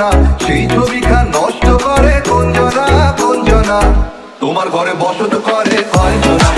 কুঞ্জনা সেই নষ্ট করে কুঞ্জনা কুঞ্জনা তোমার ঘরে বসত করে কয়জনা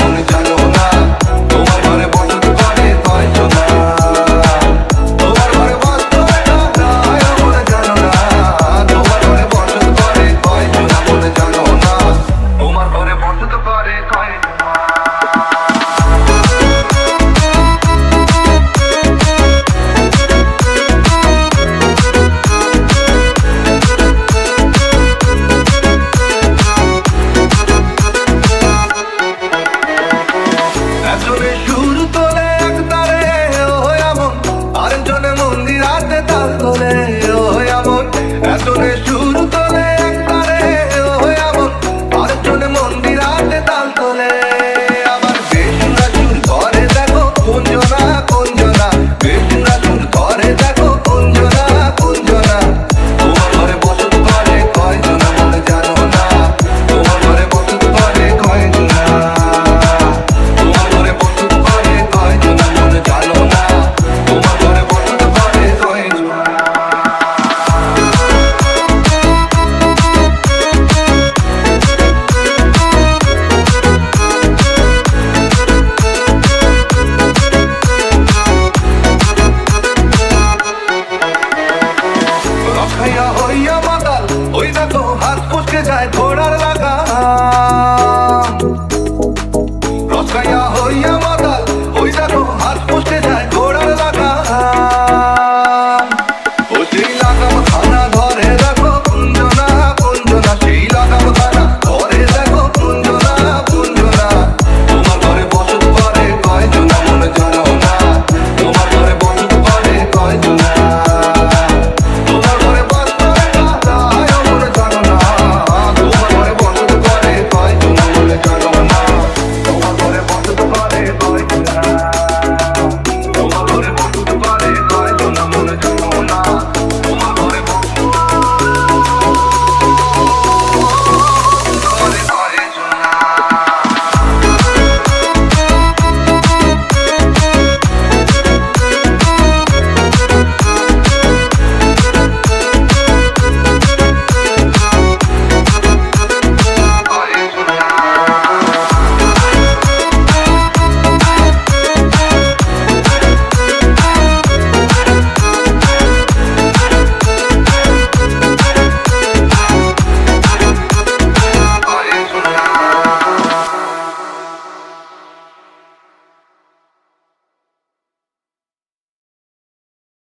हाथ के जाए तो